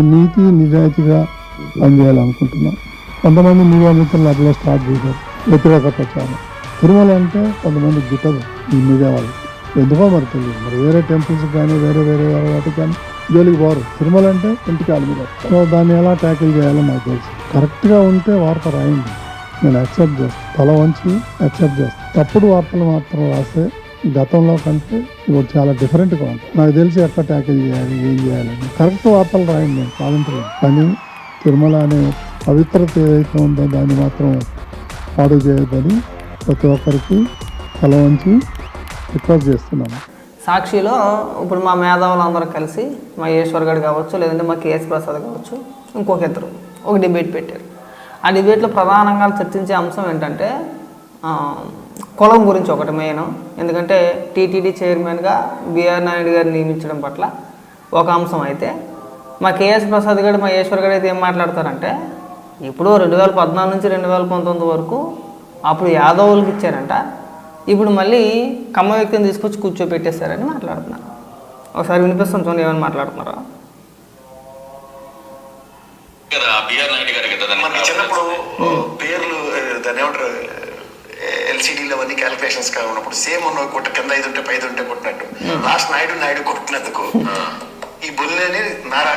నీతి నిజాయితీగా పనిచేయాలనుకుంటున్నాం కొంతమంది మీడియా మిత్రులు అట్లా స్టార్ట్ చేశారు. వ్యతిరేక ప్రచారం. తిరుమల అంటే కొంతమంది గిట్టదు ఈ మీడియా వాళ్ళు ఎందుకో మరి తెలియదు. మరి వేరే టెంపుల్స్ కానీ వేరే వేరే వాటికి కానీ జోలికి పోరు. తిరుమల అంటే ఇంటికి కాలు మీద. సో దాన్ని ఎలా ట్యాకిల్ చేయాలో నాకు తెలుసు. కరెక్ట్గా ఉంటే వార్త రాయండి. నేను యాక్సెప్ట్ చేస్తాను తల వంచి యాక్సెప్ట్ చేస్తాను తప్పుడు వార్తలు మాత్రం రాస్తే గతంలో కంటే ఇప్పుడు చాలా డిఫరెంట్గా ఉంటుంది నాకు తెలిసి ఎట్లా ట్యాకిల్ చేయాలి ఏం చేయాలని కరెక్ట్ వార్తలు రాయండి నేను కాదంటలేదు కానీ తిరుమల అనే పవిత్రత ఏదైతే ఉందో దాన్ని మాత్రం పాడు చేయొద్దని ప్రతి ఒక్కరికి తల వంచి రిక్వెస్ట్ చేస్తున్నాను. సాక్షిలో ఇప్పుడు మా మేధావులు అందరూ కలిసి మా ఈశ్వర్ గడ్ కావచ్చు లేదంటే మా కేఎస్ ప్రసాద్ కావచ్చు ఇంకొక ఇద్దరు ఒక డిబేట్ పెట్టారు. ఆ డిబేట్లో ప్రధానంగా చర్చించే అంశం ఏంటంటే కులం గురించి ఒకటి మెయిన్ ఎందుకంటే టీటీడీ చైర్మన్గా బిఆర్ నాయుడు గారిని నియమించడం పట్ల ఒక అంశం అయితే మా కేఎస్ ప్రసాద్ గారు మా ఈశ్వర్ గడ్ అయితే ఏం మాట్లాడతారంటే ఇప్పుడు రెండు వేల పద్నాలుగు నుంచి రెండు వేల పంతొమ్మిది వరకు అప్పుడు యాదవులకు ఇచ్చారంట ఇప్పుడు మళ్ళీ కమ్మ వ్యక్తిని తీసుకొచ్చి కూర్చోపెట్టేశారని మాట్లాడుతున్నారు. ఒకసారి వినిపిస్తాం చూడండి ఏమైనా మాట్లాడుతున్నారా. గారు చిన్నప్పుడు పేర్లు ఆ, దాన్ని ఏమంటారు? ఎల్సిడీలు అవన్నీ క్యాలిక్యులేషన్స్ ఉన్నప్పుడు సేమ్ ఉన్న కొట్ట కింద ఐదు ఉంటే పైదు ఉంటే కొట్టినట్టు. లాస్ట్ నాయుడు నాయుడు కొట్టినందుకు. ఈ బొల్లేని నారా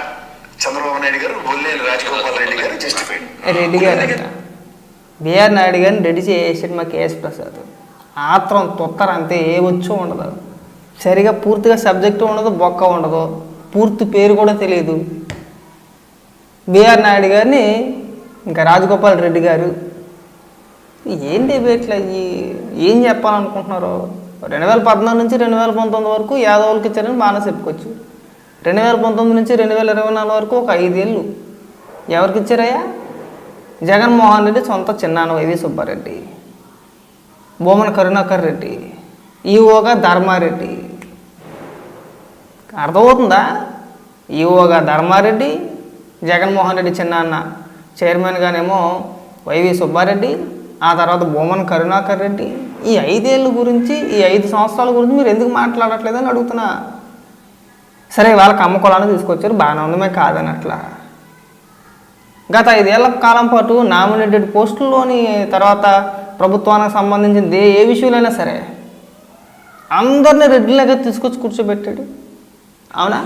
చంద్రబాబు నాయుడు గారు బొల్లేని రాజగోపాల్ రెడ్డి గారు జస్టిఫైడ్ రెడ్డి గారు బిఆర్ నాయుడు గారిని రెడీ చేసాడు మా కేఎస్ ప్రసాద్. ఆత్రం తొత్తర అంతే ఏ వచ్చో ఉండదు. సరిగా పూర్తిగా సబ్జెక్టు ఉండదు బొక్క ఉండదు. పూర్తి పేరు కూడా తెలియదు బిఆర్ నాయుడు గారిని ఇంకా రాజగోపాల్ రెడ్డి గారు ఏంటి ఇట్లా ఈ ఏం చెప్పాలనుకుంటున్నారు? రెండు వేల పద్నాలుగు నుంచి రెండు వేల పంతొమ్మిది వరకు యాదవులకి ఇచ్చారని బాగానే చెప్పుకోవచ్చు రెండు వేల పంతొమ్మిది నుంచి రెండు వేల ఇరవై నాలుగు వరకు ఒక ఐదేళ్ళు. ఎవరికి ఇచ్చారయ్యా? జగన్మోహన్ రెడ్డి సొంత చిన్నాన్న వైవి సుబ్బారెడ్డి. బొమ్మన కరుణాకర్ రెడ్డి. ఈఓగా ధర్మారెడ్డి. అర్థమవుతుందా? ఈఓగా ధర్మారెడ్డి జగన్మోహన్ రెడ్డి చిన్నాన్న చైర్మన్గానేమో వైవి సుబ్బారెడ్డి ఆ తర్వాత బొమ్మన కరుణాకర్ రెడ్డి ఈ ఐదేళ్ళ గురించి ఈ ఐదు సంవత్సరాల గురించి మీరు ఎందుకు మాట్లాడట్లేదని అడుగుతున్నా. సరే వాళ్ళకి అమ్మకులాన్ని తీసుకొచ్చారు బాగానే ఉంది మేము కాదని అట్లా గత ఐదేళ్ళ కాలం పాటు నామినేటెడ్ పోస్టుల్లోని తర్వాత ప్రభుత్వానికి సంబంధించిన ఏ ఏ విషయంలోనైనా సరే అందరిని రెడ్డిలాగా తీసుకొచ్చి కూర్చోబెట్టాడు. అవునా?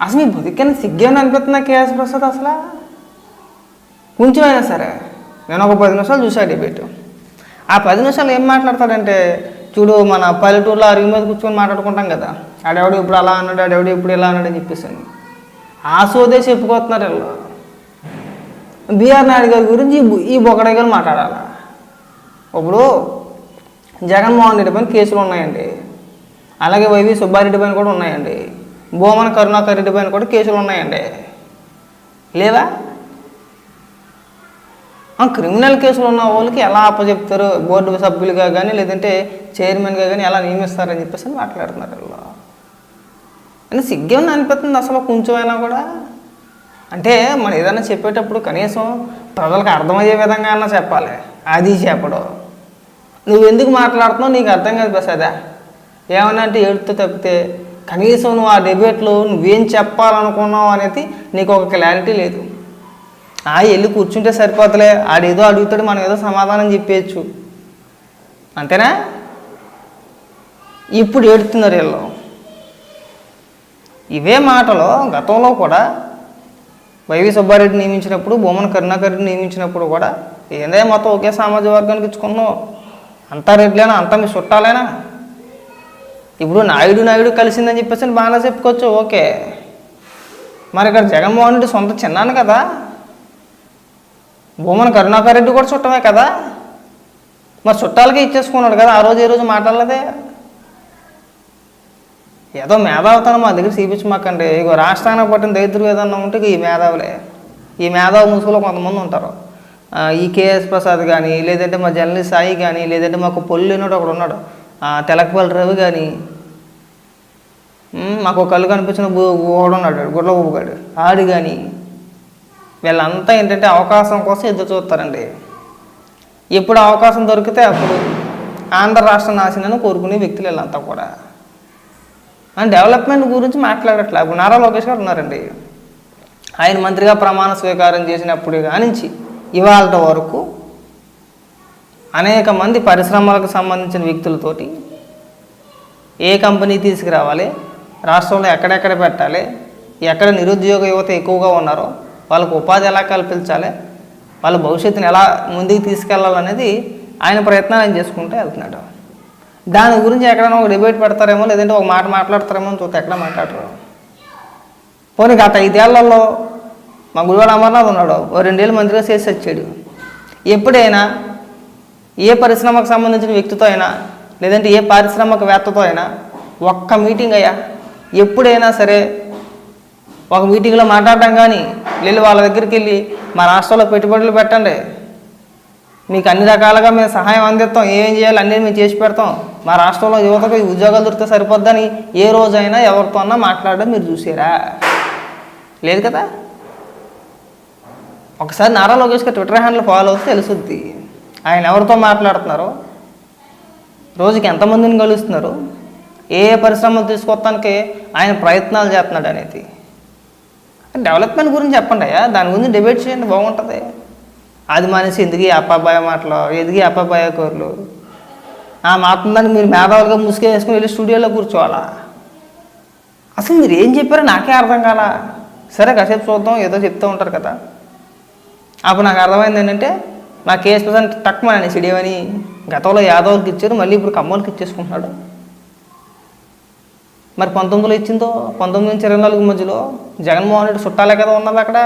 అసలు మీ బతికైనా సిగ్గేమని అనిపిస్తుందా కేఎస్ ప్రసాద్ అసలు? కొంచెమైనా సరే. నేను ఒక పది నిమిషాలు చూసా డిబేట్ ఆ పది నిమిషాలు ఏం మాట్లాడతాడంటే చూడు మన పల్లెటూరులో అరుగు మీద కూర్చొని మాట్లాడుకుంటాం కదా ఆడెవడు ఇప్పుడు అలా అన్నాడు ఆడెవడు ఇప్పుడు ఇలా అన్నాడు అని చెప్పేసి ఆ సోదే చెప్పుకోతున్నారు వీళ్ళు. బీఆర్ నాయుడు గారి గురించి ఈ బు- ఈ మాట్లాడాలి? ఇప్పుడు జగన్మోహన్ రెడ్డి పైన కేసులు ఉన్నాయండి. అలాగే వైవి సుబ్బారెడ్డి పైన కూడా ఉన్నాయండి. భూమన కరుణాకర్ రెడ్డి పైన కూడా కేసులు ఉన్నాయండి. లేవా క్రిమినల్ కేసులు ఉన్న వాళ్ళకి ఎలా అప్పచెప్తారు బోర్డు సభ్యులుగా కానీ లేదంటే చైర్మన్గా కానీ ఎలా నియమిస్తారని చెప్పేసి అని మాట్లాడుతున్నారు వీళ్ళు. అని సిగ్గేమని అనిపిస్తుంది అసలు కొంచెమైనా కూడా. అంటే మనం ఏదైనా చెప్పేటప్పుడు కనీసం ప్రజలకు అర్థమయ్యే విధంగా అన్నా చెప్పాలి. అది చెప్పడం. నువ్వు ఎందుకు మాట్లాడుతున్నావు? నీకు అర్థం కాదు ప్రసాదా. ఏమన్నా అంటే ఏడుతో తప్పితే కనీసం నువ్వు ఆ డిబేట్లో నువ్వేం చెప్పాలనుకున్నావు అనేది నీకు ఒక క్లారిటీ లేదు. ఆ వెళ్ళి కూర్చుంటే సరిపోతలే. ఆడేదో అడుగుతాడు మనం ఏదో సమాధానం చెప్పేయచ్చు. అంతేనా? ఇప్పుడు ఏడుతున్నారు వీళ్ళు. ఇవే మాటలు గతంలో కూడా వైవి సుబ్బారెడ్డి నియమించినప్పుడు బొమ్మన కరుణాకర్ నియమించినప్పుడు కూడా ఏందే మొత్తం ఒకే సామాజిక వర్గానికి ఇచ్చుకున్నావు? అంతా రెడ్లేనా అంతా మీ చుట్టాలేనా. ఇప్పుడు నాయుడు నాయుడు కలిసిందని చెప్పేసి బాగానే చెప్పుకోవచ్చు ఓకే. మరి ఇక్కడ జగన్మోహన్ రెడ్డి సొంత చిన్నాను కదా? భూమన కరుణాకర్ రెడ్డి కూడా చుట్టమే కదా? మరి చుట్టాలకే ఇచ్చేసుకున్నాడు కదా ఆ రోజు ఈ రోజు మాట్లాడలేదే? ఏదో మేధావుతాను మా దగ్గర చూపించమాకండి. ఇక రాష్ట్రానికి పట్టిన దరిద్రం ఏదన్నా ఉంటే ఈ మేధావులే. ఈ మేధావు ముసుగులో కొంతమంది ఉంటారు. ఈ కేఎస్ ప్రసాద్ కానీ లేదంటే మా జర్నలిస్ట్ సాయి కానీ లేదంటే మాకు పొల్లినోడు ఒకడు ఉన్నాడు. తెలకపల్లి రవి కానీ మాకు కళ్ళు కనిపించిన గోడు ఉన్నాడు గుడ్ల ఊపుగాడు ఆడు కానీ వీళ్ళంతా ఏంటంటే అవకాశం కోసం ఎదురు చూస్తారండి. ఎప్పుడు అవకాశం దొరికితే అప్పుడు ఆంధ్ర రాష్ట్ర నాశనాన్ని కోరుకునే వ్యక్తులు వీళ్ళంతా కూడా. అండ్ డెవలప్మెంట్ గురించి మాట్లాడట్లే. ఇప్పుడు నారా లోకేష్ గారు ఉన్నారండి. ఆయన మంత్రిగా ప్రమాణ స్వీకారం చేసినప్పుడు కానించి ఇవాళ వరకు అనేక మంది పరిశ్రమలకు సంబంధించిన వ్యక్తులతోటి ఏ కంపెనీ తీసుకురావాలి రాష్ట్రంలో ఎక్కడెక్కడ పెట్టాలి ఎక్కడ నిరుద్యోగ యువత ఎక్కువగా ఉన్నారో వాళ్ళకు ఉపాధి ఎలా కల్పించాలి వాళ్ళ భవిష్యత్తుని ఎలా ముందుకు తీసుకెళ్ళాలనేది ఆయన ప్రయత్నాలు ఆయన చేసుకుంటూ వెళ్తున్నాడు. దాని గురించి ఎక్కడైనా ఒక డిబేట్ పెడతారేమో లేదంటే ఒక మాట మాట్లాడతారేమో అని చూస్తే ఎక్కడ మాట్లాడరు. పోనీ గత ఐదేళ్ళలో మా గుడివాడ అమర్నాథ్ ఉన్నాడు ఓ రెండేళ్ళు మంత్రిగా చేసి వచ్చాడు. ఎప్పుడైనా ఏ పరిశ్రమకు సంబంధించిన వ్యక్తితో అయినా లేదంటే ఏ పారిశ్రామికవేత్తతో అయినా ఒక్క మీటింగ్ అయ్యా ఎప్పుడైనా సరే ఒక మీటింగ్లో మాట్లాడడం కానీ వెళ్ళి వాళ్ళ దగ్గరికి వెళ్ళి మా రాష్ట్రంలో పెట్టుబడులు పెట్టండి. మీకు అన్ని రకాలుగా మేము సహాయం అందిస్తాం. ఏం చేయాలి అన్నీ మేము చేసి పెడతాం. మా రాష్ట్రంలో యువతకు ఉద్యోగాలు దొరికితే సరిపోద్దని ఏ రోజైనా ఎవరితో అన్నా మాట్లాడడం మీరు చూసారా? లేదు కదా? ఒకసారి నారా లోకేష్ గారు ట్విట్టర్ హ్యాండిల్ ఫాలో అవుతే తెలుసుద్ది. ఆయన ఎవరితో మాట్లాడుతున్నారో? రోజుకి ఎంతమందిని కలుస్తున్నారు? ఏ ఏ పరిశ్రమలు తీసుకొస్తానికి ఆయన ప్రయత్నాలు చేస్తున్నాడు అనేది. డెవలప్మెంట్ గురించి చెప్పండి అయ్యా. దాని గురించి డిబేట్ చేయండి బాగుంటుంది. అది మనిషి ఎందుకు అప్పాబాయ మాటలు? ఎందుకు అప్పాబాయ కూరలు? ఆ మాట్లాడడానికి మీరు మేధావులుగా ముసుగేసుకుని వెళ్ళి స్టూడియోలో కూర్చోవాలా? అసలు మీరు ఏం చెప్పారో నాకే అర్థం కాలా. సరే కాసేపు చూద్దాం ఏదో చెప్తూ ఉంటారు కదా. అప్పుడు నాకు అర్థమైంది ఏంటంటే నా కేసు ప్రజెంట్ అని సిడియమని గతంలో యాదవ్కి ఇచ్చారు మళ్ళీ ఇప్పుడు కమ్మలకి ఇచ్చేసుకుంటున్నాడు. మరి పంతొమ్మిదిలో ఇచ్చిందో? పంతొమ్మిది నుంచి ఇరవై నాలుగు మధ్యలో జగన్మోహన్ రెడ్డి చుట్టాలే కదా ఉన్నది అక్కడ.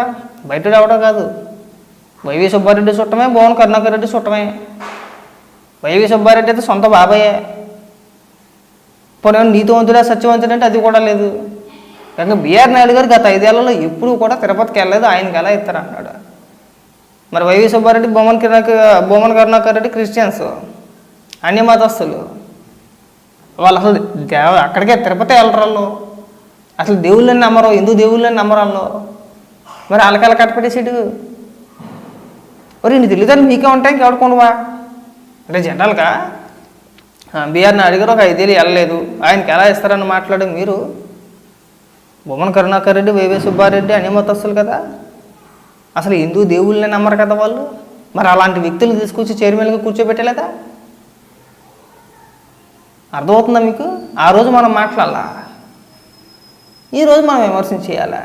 బయట రావడం కాదు. వైవి సుబ్బారెడ్డి చుట్టమే భువన్ కరుణాకర్ రెడ్డి చుట్టమే. వైవి సుబ్బారెడ్డి అయితే సొంత బాబాయే. పోనీ నీతివంతుడా సత్యవంతుడు అంటే అది కూడా లేదు. కనుక బీఆర్ నాయుడు గారు గత ఐదేళ్ళలో ఎప్పుడు కూడా తిరుపతికి వెళ్ళలేదు ఆయనకి ఎలా ఇస్తారు అన్నాడు. మరి వైవి సుబ్బారెడ్డి బొమ్మన్ కిరణాకర్ బొమ్మన్ కరుణాకర్ రెడ్డి క్రిస్టియన్స్ అన్ని మతస్థులు వాళ్ళు అసలు దేవ అక్కడికే తిరుపతి వెళ్ళరాళ్ళు అసలు దేవుళ్ళని నమ్మరు హిందూ దేవుళ్ళని నమ్మరాళ్ళు మరి వాళ్ళకెలా కట్టపెట్టేసాడు మరి నీ తెలియదు మీకే ఉంటాయి ఇంకెవడుకోనువా అంటే జనరల్గా బీఆర్ని అడిగారు ఒక ఐదేళ్ళు వెళ్ళలేదు. ఆయనకి ఎలా ఇస్తారని మాట్లాడే మీరు? బొమ్మన కరుణాకర్ రెడ్డి వైవే సుబ్బారెడ్డి అన్ని మతస్తులు కదా. అసలు హిందూ దేవుళ్ళని నమ్మరు కదా వాళ్ళు? మరి అలాంటి వ్యక్తులు తీసుకొచ్చి చైర్మన్గా కూర్చోబెట్టలేదా? అర్థమవుతుందా మీకు? ఆ రోజు మనం మాట్లాడాలా? ఈరోజు మనం విమర్శించేయాలా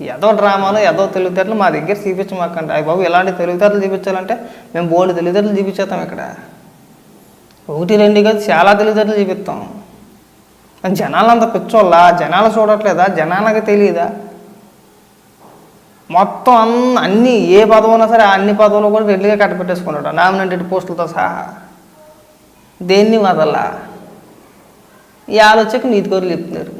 ఏదో డ్రామాలు ఏదో తెలివితేటలు మా దగ్గర చూపించమాకండి. అయ్యి బాబు ఇలాంటి తెలివితేటలు చూపించాలంటే మేము బోల్డ్ తెలివితేటలు చూపించేస్తాం ఇక్కడ. ఒకటి రెండు కాదు చాలా తెలివితేటలు చూపిస్తాం. కానీ జనాలు అంత పిచ్చోళ్ళ? జనాలు చూడట్లేదా? జనాలకు తెలియదా? మొత్తం అన్ని అన్ని ఏ పదవున్నా ఉన్నా సరే ఆ అన్ని పదవులు కూడా రెడ్డిగా కట్టపెట్టేసుకున్నాడు నామినేటెడ్ పోస్టులతో సహా. దేన్ని వదలా? ఈ ఆలోచనకు నీతి కోరులు చెప్తున్నారు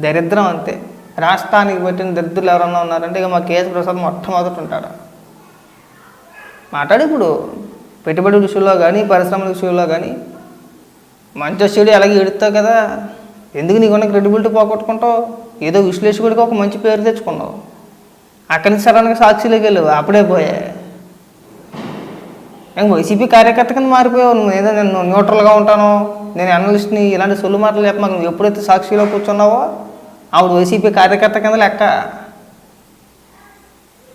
దరిద్రం అంతే. రాష్ట్రానికి పెట్టిన దరిద్రులు ఎవరన్నా ఉన్నారంటే ఇక మా కేసు ప్రసాద్ మొట్టమొదటి ఉంటాడు? మాట్లాడు ఇప్పుడు. పెట్టుబడి విషయంలో కానీ పరిశ్రమల విషయంలో కానీ మంచి చెడు ఎలాగ ఎడుతావు కదా? ఎందుకు నీకున్న క్రెడిబిలిటీ పోగొట్టుకుంటావు? ఏదో విశ్లేషకుడికి ఒక మంచి పేరు తెచ్చుకున్నావు. అక్కడి నుంచి సడన్గా సాక్షిలోకి వెళ్ళావు. అప్పుడే పోయా నేను వైసీపీ కార్యకర్త కింద మారిపోయావు. నువ్వు ఏదో నేను న్యూట్రల్గా ఉంటాను నేను అనలిస్ట్ని ఇలాంటి సొల్లు మాటలు చెప్పమాక నువ్వు ఎప్పుడైతే సాక్షిలో కూర్చున్నావో ఆవిడ వైసీపీ కార్యకర్త కింద లెక్క.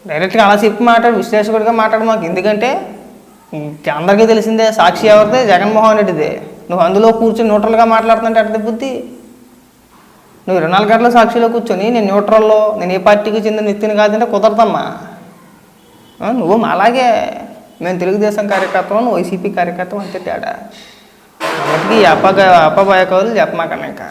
డైరెక్ట్గా అలా చెప్పి మాట్లాడు విశ్లేషకుడిగా మాట్లాడు మాకు. ఎందుకంటే అందరికీ తెలిసిందే సాక్షి ఎవరిదే? జగన్మోహన్ రెడ్డిదే. నువ్వు అందులో కూర్చొని న్యూట్రల్గా మాట్లాడుతుంటే అట్ట బుద్ధి? నువ్వు ఇరవై నాలుగు గంటల సాక్షిలో కూర్చొని నేను న్యూట్రల్లో నేను ఏ పార్టీకి చెందిన వ్యక్తిని కాదంటే కుదరదమ్మా. నువ్వు అలాగే మేము తెలుగుదేశం కార్యకర్తలను వైసీపీ కార్యకర్త అంతే తేడా. కాబట్టి అపగా అపభాయకాలు చెప్పమాకన్నా ఇంకా